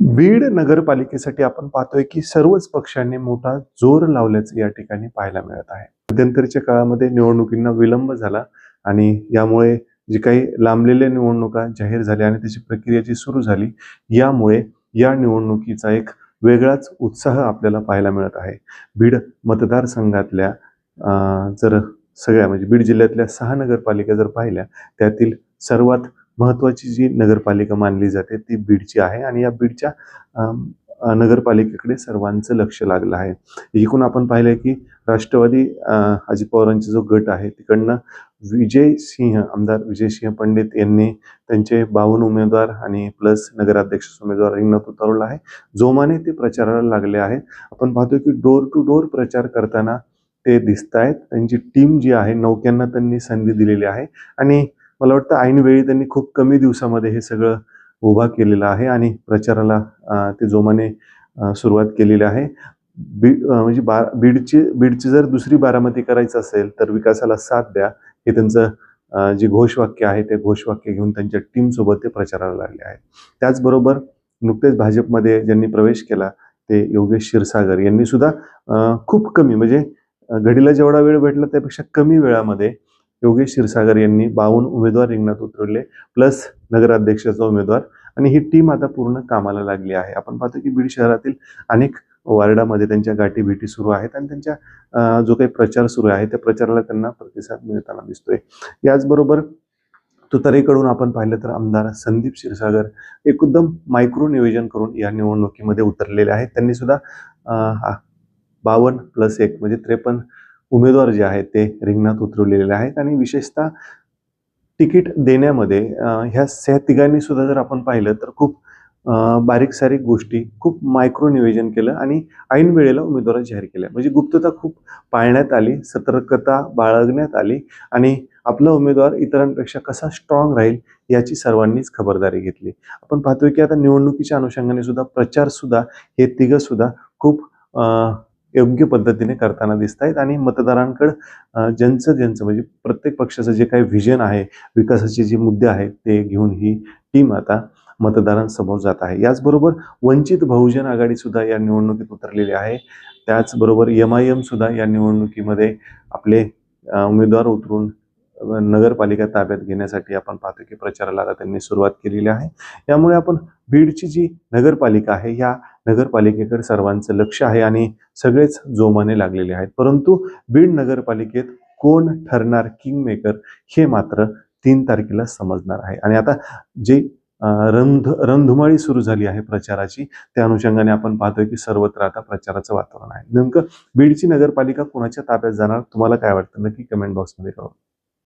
बीड नगरपालिकेसाठी आपण पाहतोय की सर्वच पक्षांनी मोठा जोर लावल्याचं या ठिकाणी पाहायला मिळत आहे. मध्यंतरीच्या काळामध्ये निवडणुकींना विलंब झाला आणि यामुळे जी काही लांबलेल्या निवडणुका जाहीर झाल्या आणि त्याची प्रक्रिया जी सुरू झाली यामुळे या निवडणुकीचा एक वेगळाच उत्साह आपल्याला पाहायला मिळत आहे. बीड मतदारसंघातल्या जर सगळ्या म्हणजे बीड जिल्ह्यातल्या सहा नगरपालिका जर पाहिल्या त्यातील सर्वात महत्वाची जी नगरपालिका मानली जाते ती बीडची आहे आणि या बीडच्या नगरपालिकेकडे सर्वांचं लक्ष लागलं आहे. एकूण आपण पाहिलं की राष्ट्रवादी अजित पवारांचा जो गट आहे तिकडनं विजय सिंह आमदार विजय सिंह पंडित यांनी त्यांचे बावन्न उमेदवार आणि प्लस नगराध्यक्ष उमेदवार रिंगणात उतरवला आहे. जोमाने ते प्रचाराला लागले आहेत. आपण पाहतो की डोर टू डोर प्रचार करताना ते दिसत आहेत त्यांची टीम जी आहे नौक्यांना त्यांनी संधी दिलेली आहे. आणि मला वाटतं ऐनवेळी त्यांनी खूप कमी दिवसामध्ये हे सगळं उभा केलेलं आहे आणि प्रचाराला ते जोमाने सुरुवात केलेली आहे. बीड म्हणजे बा बीडची बीडची जर दुसरी बारामती करायचं असेल तर विकासाला साथ द्या. हे त्यांचं जे घोषवाक्य आहे ते घोषवाक्य घेऊन त्यांच्या टीमसोबत ते प्रचाराला लागले आहे. त्याचबरोबर नुकतेच भाजपमध्ये ज्यांनी प्रवेश केला ते योगेश क्षीरसागर यांनी सुद्धा खूप कमी म्हणजे घडीला जेवढा वेळ भेटला त्यापेक्षा कमी वेळामध्ये योगेश क्षीरसागर यांनी बावन्न उमेदवार रिंगणात उतरवले प्लस नगराध्यक्षाचा उमेदवार. आणि ही टीम आता पूर्ण कामाला लागली आहे. आपण पाहतो की बीड शहरातील अनेक वार्डामध्ये त्यांच्या गाठी भेटी सुरू आहेत आणि त्यांच्या जो काही प्रचार सुरू आहे त्या प्रचाराला त्यांना प्रतिसाद मिळताना दिसतोय. याचबरोबर तुतारीकडून आपण पाहिलं तर आमदार संदीप क्षीरसागर एकदम मायक्रो नियोजन करून या निवडणुकीमध्ये उतरलेले आहेत. त्यांनी सुद्धा बावन्न प्लस एक म्हणजे त्रेपन्न उमेदवार जे आहेत ते रिंगणात उतरवलेले आहेत आणि विशेषतः तिकीट देण्यामध्ये ह्या ह्या तिघांनी सुद्धा जर आपण पाहिलं तर खूप बारीक सारीक गोष्टी खूप मायक्रो नियोजन केलं आणि ऐन वेळेला उमेदवार जाहीर केल्या. म्हणजे गुप्तता खूप पाळण्यात आली सतर्कता बाळगण्यात आली आणि आपला उमेदवार इतरांपेक्षा कसा स्ट्रॉंग राहील याची सर्वांनीच खबरदारी घेतली. आपण पाहतोय की आता निवडणुकीच्या अनुषंगाने सुद्धा प्रचार सुद्धा हे तिघं सुद्धा खूप योग्य पद्धतीने करताना दिसत आहेत आणि मतदारांकडं ज्यांचं ज्यांचं म्हणजे प्रत्येक पक्षाचं जे काही व्हिजन आहे विकासाचे जे मुद्दे आहेत ते घेऊन ही टीम आता मतदारांसमोर जात आहे. याचबरोबर वंचित बहुजन आघाडी सुद्धा या निवडणुकीत उतरलेली आहे. त्याचबरोबर एम आय एम सुद्धा या निवडणुकीमध्ये आपले उमेदवार उतरून नगरपालिका ताब्यात घेण्यासाठी आपण पाहतो की प्रचाराला आता त्यांनी सुरुवात केलेली आहे. यामुळे आपण बीडची जी नगरपालिका आहे या नगरपालिकेकडे सर्वांचं लक्ष आहे आणि सगळेच जोमाने लागलेले आहेत. परंतु बीड नगरपालिकेत कोण ठरणार किंग मेकर हे मात्र तीन तारखेला समजणार आहे. आणि आता जे रंध रंधुमाळी रणधुमाळी सुरू झाली आहे प्रचाराची त्या अनुषंगाने आपण पाहतोय की सर्वत्र आता प्रचाराचं वातावरण आहे. नेमकं बीडची नगरपालिका कोणाच्या ताब्यात जाणार? तुम्हाला काय वाटतं? नक्की कमेंट बॉक्समध्ये कळवा.